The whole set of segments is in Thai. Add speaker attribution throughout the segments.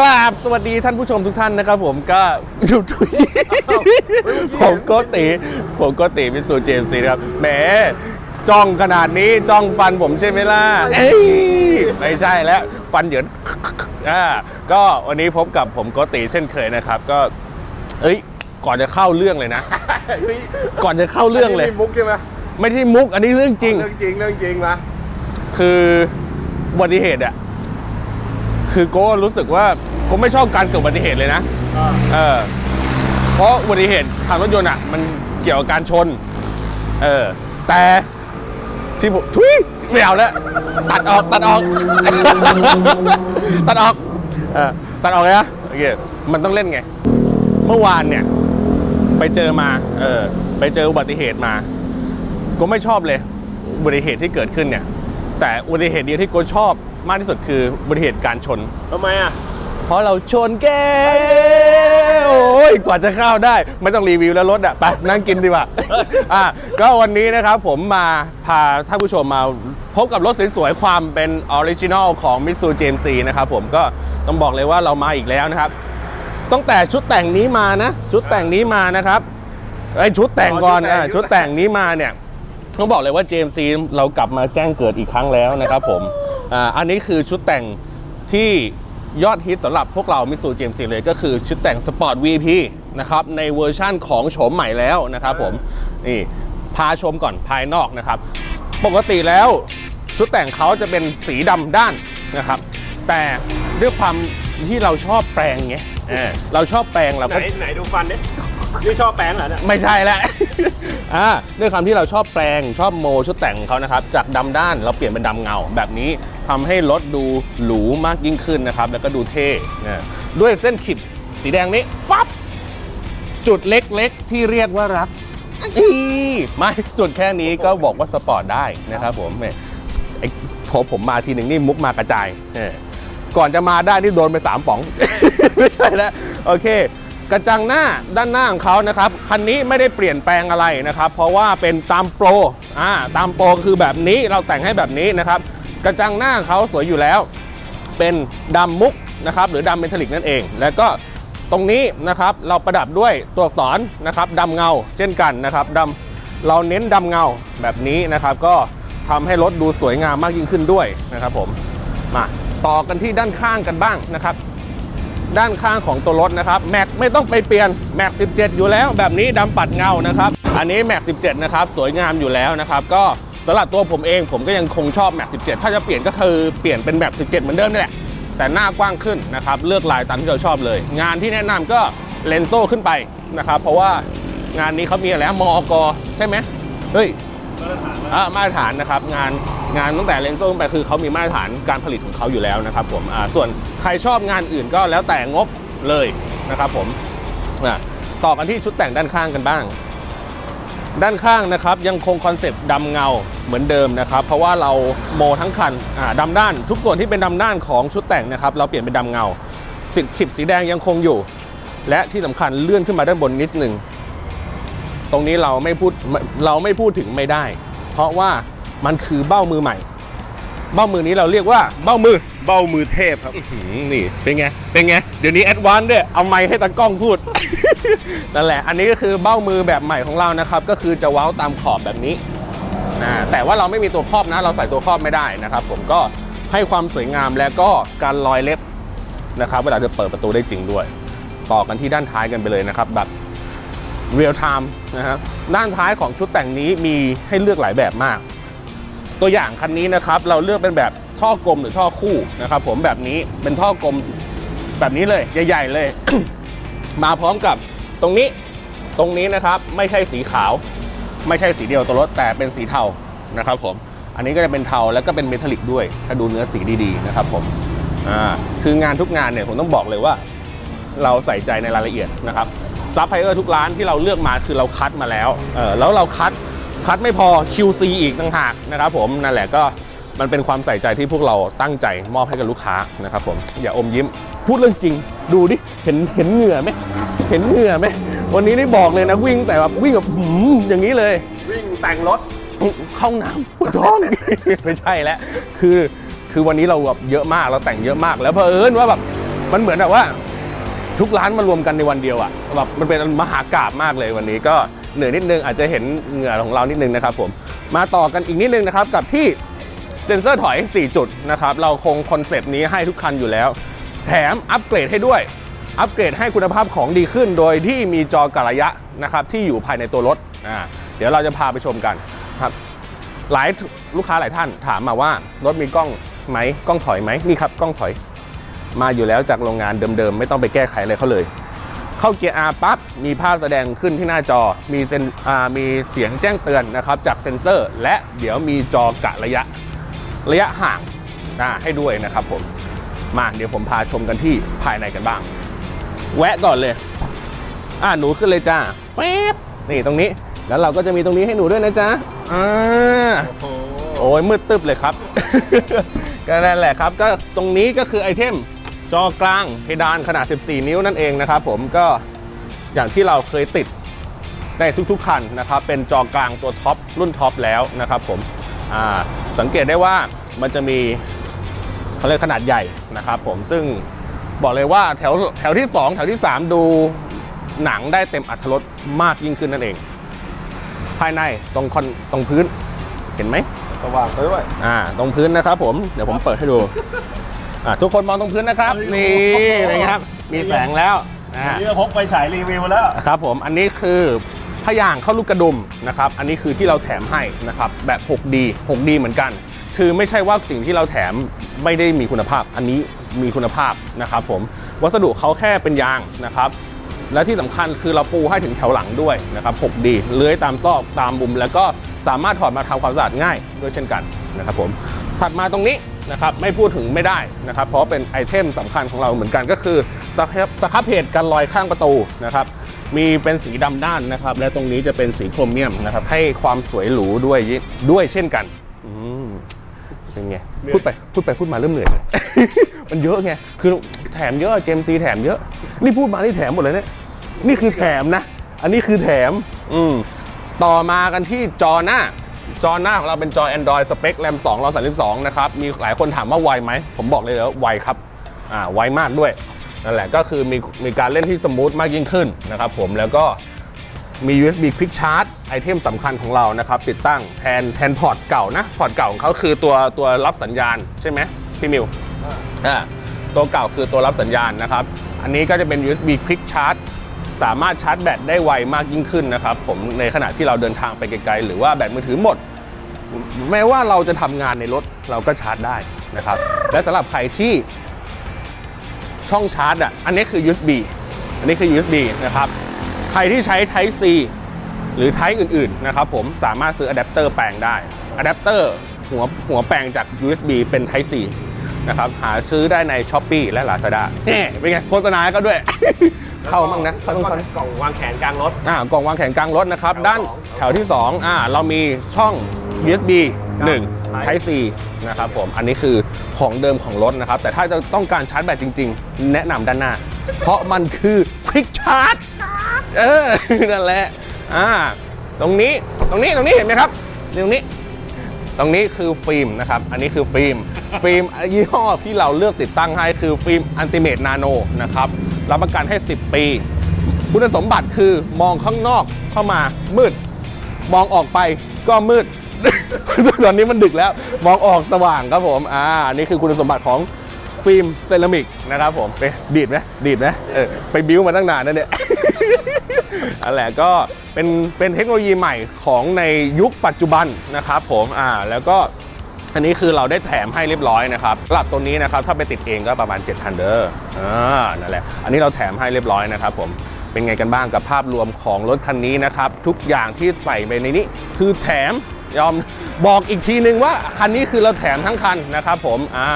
Speaker 1: ราบสวัสดีท่านผู้ชมทุกท่านนะครับผมก็อยู่ทุยผมโกติผมโกติเป็นสูเจมซีนะครับแหมจ้องขนาดนี้จ้องฟันผมใช่ไหมล่ะเอ้ยไม่ใช่แล้ว ฟันเหยินอ่าก็วันนี้พบกับผมโกติเช่นเคยนะครับ ก็ เอ้ย ก่อนจะเข้าเรื่องเลยนะ ก่อนจะเข้าเรื่องเลย
Speaker 2: นนี้มุกใช่ไหม
Speaker 1: ไม่ใช่มุกอันนี้เรื่องจริง
Speaker 2: เรื่องจริงเรื่องจริงมา
Speaker 1: คืออุบัติเหตุอะ คือโก้รู้สึกว่าโก้ไม่ชอบการเกิดอุบัติเหตุเลยนะเออเพราะอุบัติเหตุทางรถยนต์อะมันเกี่ยวกับการชน เออ แต่ที่ผมทุยไม่เอาแล้วตัดออกตัดออก ตัดออกเออตัดออกเลยนะโอเคมันต้องเล่นไง เมื่อวานเนี่ย ไปเจอมาเออไปเจออุบัติเหตุมา ก็ไม่ชอบเลย อุบัติเหตุที่เกิดขึ้นเนี่ย แต่อุบัติเหตุเดียวที่โกชอบมากที่สุดคืออุบัติเหตุการชน
Speaker 2: ทำไมอะ
Speaker 1: เพราะเราชนแก้วโอ้ยกว่าจะเข้าได้ ไม่ต้องรีวิวแล้วรถอะไปนั่งกินดีกว่าอะก็วันนี้นะครับผมมาพาท่านผู้ชมมาพบกับรถสวยๆ ความเป็นออริจินอลของ Mitsu GMC นะครับผมก็ต้องบอกเลยว่าเรามาอีกแล้วนะครับ ตั้งแต่ชุดแต่งนี้มานะ ชุดแต่งนี้มานะครับไอยชุดแต่งก่อน
Speaker 2: อ๋อชุดแต่ง
Speaker 1: อะชุดแต่งนี้มาเนี่ย ต้องบอกเลยว่า JMC เรากลับมาแจ้งเกิดอีกครั้งแล้วนะครับผมอ่าอันนี้คือชุดแต่งที่ยอดฮิตสำหรับพวกเรามิสู JMC เลยก็คือชุดแต่งสปอร์ต VP นะครับในเวอร์ชั่นของโฉมใหม่แล้วนะครับผมนี่พาชมก่อนภายนอกนะครับ ปกติแล้วชุดแต่งเขาจะเป็นสีดำด้านนะครับ แต่ด้วยความที่เราชอบแปลงไงเออเราชอบแปลงเรา
Speaker 2: ไหน
Speaker 1: ก็
Speaker 2: ไหนดูฟันดินี่ ชอบแป้งเหรอเนี่ย
Speaker 1: ไม่ใช่แล้วอ่าด้วยความที่เราชอบแปลงชอบโมชุดแต่งของเขานะครับ จากดำด้านเราเปลี่ยนเป็นดำเงา แบบนี้ทำให้รถดูหรูมากยิ่งขึ้นนะครับ แล้วก็ดูเท่นะด้วยเส้นขีดสีแดงนี้ฟับ จุดเล็กๆ ที่เรียกว่ารักอีไม่จุดแค่นี้ก็บอกว่าสปอร์ตได้นะครับผมแหมไอ้พอผมมาทีหนึ่งนี่มุกมากระจายเออก่อนจะมาได้นี่โดนไปสามป๋อง ไม่ใช่แล้วโอเค กระจังหน้าด้านหน้าของเขานะครับคันนี้ไม่ได้เปลี่ยนแปลงอะไรนะครับ เพราะว่าเป็นตามโปรอ่าตามโปรคือแบบนี้เราแต่งให้แบบนี้นะครับ กระจังหน้าเขาสวยอยู่แล้ว เป็นดำมุกนะครับหรือดำเมทัลลิกนั่นเอง แล้วก็ตรงนี้นะครับเราประดับด้วยตัวอักษรนะครับดำเงาเช่นกันนะครับดำเราเน้นดำเงาแบบนี้นะครับ ก็ทำให้รถดูสวยงามมากยิ่งขึ้นด้วยนะครับผมมาต่อกันที่ด้านข้างกันบ้างนะครับ ด้านข้างของตัวรถนะครับแม็กไม่ต้องไปเปลี่ยนแม็ก17 อยู่แล้วแบบนี้ดำปัดเงานะครับ อันนี้แม็ก17 นะครับ สวยงามอยู่แล้วนะครับ ก็สำหรับตัวผมเองผมก็ยังคงชอบแม็ก17 ถ้าจะเปลี่ยนก็คือเปลี่ยนเป็นแม็ก17 เหมือนเดิมนี่แหละ แต่หน้ากว้างขึ้นนะครับเลือกลายตามที่เราชอบเลย งานที่แนะนำก็เลนโซ่ขึ้นไปนะครับ เพราะว่างานนี้เขามีอะไรมอกใช่ไหมเฮ้ยอ่า มาตรฐานนะครับงานงานตั้งแต่เลนโซ่ไปคือเขามีมาตรฐานการผลิตของเขาอยู่แล้วนะครับผมส่วนใครชอบงานอื่นก็แล้วแต่งบเลยนะครับผมต่อกันที่ชุดแต่งด้านข้างกันบ้าง ด้านข้างนะครับยังคงคอนเซปต์ดำเงาเหมือนเดิมนะครับ เพราะว่าเราโมทั้งคันดำด้าน ทุกส่วนที่เป็นดำด้านของชุดแต่งนะครับเราเปลี่ยนเป็นดำเงาสิขีดสีแดงยังคงอยู่ และที่สำคัญเลื่อนขึ้นมาด้านบนนิดหนึ่งตรงนี้เราไม่พูดเราไม่พูดถึงไม่ได้ เพราะว่ามันคือเบ้ามือใหม่ เบ้ามือนี้เราเรียกว่าเบ้ามือ
Speaker 2: เบ้ามือเทพครับ
Speaker 1: หืมนี่เป็นไงเป็นไงเดี๋ยวนี้แอดวานซ์ด้วยเอาไมค์ให้ตากล้องพูดนั่นแหละ อันนี้ก็คือเบ้ามือแบบใหม่ของเรานะครับ ก็คือจะเว้าตามขอบแบบนี้นะแต่ว่าเราไม่มีตัวครอบนะ เราใส่ตัวครอบไม่ได้นะครับ ผมก็ให้ความสวยงามและก็การลอยเล็บนะครับ เวลาจะเปิดประตูได้จริงด้วย ต่อกันที่ด้านท้ายกันไปเลยนะครับแบบ เรียลไทม์นะครับด้านท้ายของชุดแต่งนี้มีให้เลือกหลายแบบมาก ตัวอย่างคันนี้นะครับเราเลือกเป็นแบบท่อกลมหรือท่อคู่นะครับผมแบบนี้เป็นท่อกลมแบบนี้เลยใหญ่ ๆ เลย มาพร้อมกับตรงนี้ตรงนี้นะครับไม่ใช่สีขาว ไม่ใช่สีเดียวตัวรถแต่เป็นสีเทานะครับผมอันนี้ก็จะเป็นเทาแล้วก็เป็นเมทัลลิกด้วย ถ้าดูเนื้อสีดีๆนะครับผมอ่าคืองานทุกงานเนี่ยผมต้องบอกเลยว่า เราใส่ใจในรายละเอียดนะครับ ซัพพลายเออร์ทุกร้านที่เราเลือกมาคือเราคัดมาแล้วเออแล้วเราคัดคัดไม่พอ QC อีกต่างหากนะครับผมนั่นแหละก็มันเป็นความใส่ใจที่พวกเราตั้งใจมอบให้กับลูกค้านะครับผมอย่าอมยิ้ม พูดเรื่องจริง ดูดิเห็นเห็นเหงื่อไหมเห็นเหงื่อไหมวันนี้ได้บอกเลยนะวิ่งแต่แบบวิ่งแบบหืมอย่างนี้เลย
Speaker 2: วิ่งแต่งรถ
Speaker 1: เข้าห้องน้ำปวดท้องไม่ใช่แล้วคือคือวันนี้เราแบบเยอะมากเราแต่งเยอะมาก แล้วเผอิญว่าแบบมันเหมือนแบบว่า ทุกร้านมารวมกันในวันเดียวอะแบบมันเป็นมหากราบมากเลยวันนี้ก็เหนื่อยนิดนึงอาจจะเห็นเหงื่อของเรานิดนึงนะครับผมมาต่อกันอีกนิดนึงนะครับกับที่เซ็นเซอร์ถอย 4 จุดนะครับเราคงคอนเซปต์นี้ให้ทุกคันอยู่แล้ว แถมอัปเกรดให้ด้วย อัปเกรดให้คุณภาพของดีขึ้น โดยที่มีจอกระยะนะครับที่อยู่ภายในตัวรถอ่าเดี๋ยวเราจะพาไปชมกันครับหลายลูกค้าหลายท่านถามมาว่ารถมีกล้องไหมกล้องถอยไหมนี่ครับกล้องถอย มาอยู่แล้วจากโรงงานเดิมๆ ไม่ต้องไปแก้ไขอะไรเขาเลย เข้าเกียร์ R ปั๊บมีภาพแสดงขึ้นที่หน้าจอ มีเซนอ่ามีเสียงแจ้งเตือนนะครับจากเซ็นเซอร์ และเดี๋ยวมีจอกะระยะระยะห่างอ่าให้ด้วยนะครับผมมาเดี๋ยวผมพาชมกันที่ภายในกันบ้าง แวะก่อนเลย อ่าหนูขึ้นเลยจ้าแฟบนี่ตรงนี้แล้วเราก็จะมีตรงนี้ให้หนูด้วยนะจ๊ะอ่า
Speaker 2: โอ้โห
Speaker 1: โอ้ยมืดตึบเลยครับ ก็นั่นแหละครับ ก็ตรงนี้ก็คือไอเทม จอกลางเพดานขนาด 14 นิ้วนั่นเองนะครับผมก็อย่างที่เราเคยติดในทุกๆคันนะครับ เป็นจอกลางตัวท็อปรุ่นท็อปแล้วนะครับผมอ่าสังเกตได้ว่ามันจะมีเขาเรียกขนาดใหญ่นะครับผมซึ่งบอกเลยว่าแถวแถวที่ 2 แถวที่ 3 ดูหนังได้เต็มอัตรสมากยิ่งขึ้นนั่นเอง ภายในตรงคอนตรงพื้นเห็นไหม
Speaker 2: สว่างด้วย
Speaker 1: อ่าตรงพื้นนะครับผมเดี๋ยวผมเปิดให้ดู อ่าทุกคนมองตรงพื้นนะครับ นี่เป็นไงครับ มีแสงแล้วอ่า
Speaker 2: นี่ก็พกไปฉายรีวิวแล้ว
Speaker 1: ครับผมอันนี้คือพยางเข้าลูกกระดุมนะครับอันนี้คือที่เราแถมให้นะครับแบบ 6D 6D เหมือนกัน คือไม่ใช่ว่าสิ่งที่เราแถมไม่ได้มีคุณภาพ อันนี้มีคุณภาพนะครับผมวัสดุเขาแค่เป็นยางนะครับ และที่สำคัญคือเราปูให้ถึงแถวหลังด้วยนะครับ 6D เลื้อยตามซอกตามมุม แล้วก็สามารถถอดมาทำความสะอาดง่ายด้วยเช่นกันนะครับผมถัดมาตรงนี้ นะครับไม่พูดถึงไม่ได้นะครับเพราะเป็นไอเทมสำคัญของเราเหมือนกันก็คือสครับสครับเพจกันรอยข้างประตูนะครับมีเป็นสีดำด้านนะครับ และตรงนี้จะเป็นสีโครเมียมนะครับให้ความสวยหรูด้วยด้วยเช่นกันอืมเป็นไงพูดไปพูดไปพูดมาเริ่มเหนื่อยเลยมันเยอะไงคือแถมเยอะเจมซีแถมเยอะ นี่พูดมานี่แถมหมดเลยเนี่ยนี่คือแถมนะ อันนี้คือแถม อืมต่อมากันที่จอหน้า จอหน้าของเราเป็นจอ Android สเปค RAM 2 132 นะครับ มีหลายคนถามว่าไวไหม ผมบอกเลยว่าไวครับ อ่า ไวมากด้วย นั่นแหละก็คือมีมีการเล่นที่สมูทมากยิ่งขึ้นนะครับผม แล้วก็มี USB Quick Charge ไอเทมสำคัญของเรานะครับ ติดตั้งแทนแทนพอร์ตเก่านะ พอร์ตเก่าของเขาคือตัวตัวรับสัญญาณใช่ไหมพี่มิวอ่าตัวเก่าคือตัวรับสัญญาณนะครับ อันนี้ก็จะเป็น USB Quick Charge สามารถชาร์จแบตได้ไวมากยิ่งขึ้นนะครับผมในขณะที่เราเดินทางไปไกลๆ หรือว่าแบตมือถือหมด แม้ว่าเราจะทำงานในรถเราก็ชาร์จได้นะครับ และสำหรับใครที่ช่องชาร์จอะอันนี้คือ USB อันนี้คือ USB นะครับ ใครที่ใช้ Type C หรือ Type อื่นๆนะครับผมสามารถซื้ออะแดปเตอร์แปลงได้อะแดปเตอร์หัวหัวแปลงจาก USB เป็น Type C นะครับหาซื้อได้ใน s h อ p e e และ Lazada แหมเป็นไงโฆษณาให้เขาด้วย เข้ามั่งนะเข้าต้องเข้า
Speaker 2: กล่องวางแขนกลางรถ
Speaker 1: อ่ากล่องวางแขนกลางรถนะครับ
Speaker 2: แถว
Speaker 1: ด้าน
Speaker 2: สอง
Speaker 1: แถวที่2อ่าเรามีช่อง USB 1
Speaker 2: ครับ
Speaker 1: Type C นะครับผมอันนี้คือของเดิมของรถนะครับ แต่ถ้าจะต้องการชาร์จแบตจริง ๆ แนะนำด้านหน้า เพราะมันคือ Quick Charge เออ นั่นแหละอ่าตรงนี้ตรงนี้ตรงนี้เห็นไหมครับตรงนี้ ตรงนี้คือฟิล์มนะครับ อันนี้คือฟิล์ม ฟิล์มยี่ห้อที่เราเลือกติดตั้งให้คือฟิล์มอันติเมตนาโนนะครับ รับประกันให้ 10 ปี คุณสมบัติคือมองข้างนอกเข้ามามืด มองออกไปก็มืด ตอนนี้มันดึกแล้ว มองออกสว่างครับผมอ่านี่คือคุณสมบัติของฟิล์มเซรามิกนะครับผมไปดีดไหมดีดไหมเออไปบิ้วมาตั้งนานนั่นเนี่ยอันแหละก็เป็นเป็นเทคโนโลยีใหม่ของในยุคปัจจุบันนะครับผมอ่าแล้วก็ อันนี้คือเราได้แถมให้เรียบร้อยนะครับสำหรับตัวนี้นะครับถ้าไปติดเองก็ประมาณ7,000เดอร์อ่านั่นแหละอันนี้เราแถมให้เรียบร้อยนะครับผมเป็นไงกันบ้างกับภาพรวมของรถคันนี้นะครับทุกอย่างที่ใส่ไปในนี้ คือแถมยอมบอกอีกทีนึงว่าคันนี้คือเราแถมทั้งคันนะครับผมอ่า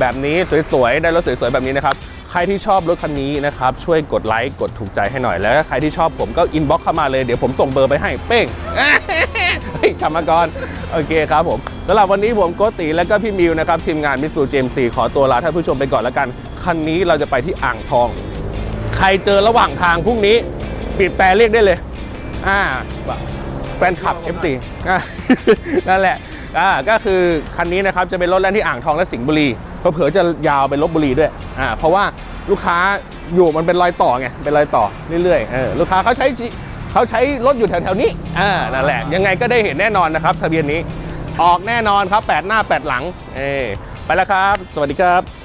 Speaker 1: แบบนี้สวยๆได้รถสวยๆแบบนี้นะครับใครที่ชอบรถคันนี้นะครับช่วยกดไลค์กดถูกใจให้หน่อยแล้วใครที่ชอบผมก็อินบ็อกเข้ามาเลยเดี๋ยวผมส่งเบอร์ไปให้เป้งเฮ้ยกรรมกรโอเคครับผม สำหรับวันนี้ผมโกติและก็พี่มิวนะครับทีมงานมิสูเจมซีขอตัวลาท่านผู้ชมไปก่อนแล้วกัน คันนี้เราจะไปที่อ่างทอง ใครเจอระหว่างทางพรุ่งนี้ปีบแปลเรียกได้เลยอ่าแฟนคลับ FC นั่นแหละอ่าก็คือคันนี้นะครับจะเป็นรถแล่นที่อ่างทองและสิงห์บุรีเผื่อจะยาวไปลบบุรีด้วยอ่าเพราะว่าลูกค้าอยู่มันเป็นรอยต่อไงเป็นรอยต่อเรื่อยๆเออลูกค้าเขาใช้เขาใช้รถอยู่แถวๆนี้อ่านั่นแหละยังไงก็ได้เห็นแน่นอนนะครับทะเบียนนี้ ออกแน่นอนครับ 8 หน้า 8 หลังเอไปแล้วครับ สวัสดีครับ